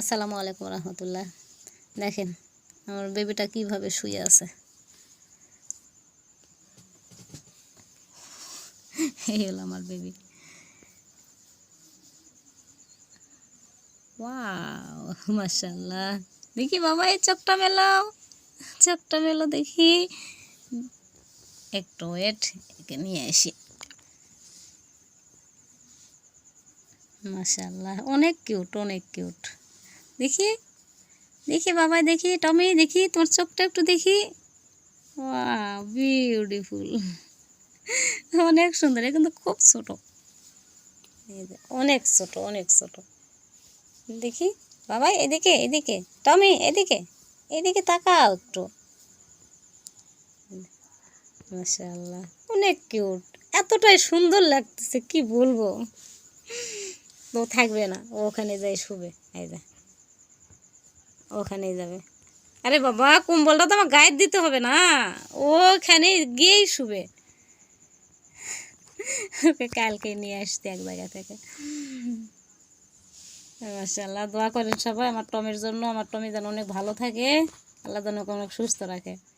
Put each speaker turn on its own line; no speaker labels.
আসসালামু আলাইকুম রহমতুল্লাহ। দেখেন, আমার বেবিটা কীভাবে শুয়ে আছে। এই হলো আমার বেবি। মাশাল্লাহ দেখি বাবা, এই চোখটা মেলাও। চোখটা মেলো দেখি। একটু ওয়েট একে নিয়ে আসি। মাশাল্লাহ অনেক কিউট অনেক কিউট দেখি। দেখি বাবা, দেখি। টমি, দেখি। তোমার চোখটা একটু দেখি। ওয়া বিউটিফুল অনেক সুন্দর। কিন্তু খুব ছোট। অনেক ছোট অনেক ছোট। দেখি। বাবা, এদিকে এদিকে। টমি, এদিকে। এদিকে তাকাও একটু। মাশাআল্লাহ, অনেক কিউট এতটাই সুন্দর লাগতেছে, কি বলব? ও থাকবে না, ও ওখানে যাই শুবে। এই ওখানেই যাবে। আরে বাবা, কম্বলটা তো আমার গায়ে দিতে হবে না। ওখানে গিয়েই শুবে। ওকে কালকে নিয়ে আসতে এক জায়গা থেকে। মাসাল্লাহ দোয়া করেন সবাই। আমার টমের জন্য, আমার টমি যেন অনেক ভালো থাকে। আল্লাহ যেন অনেক সুস্থ রাখে।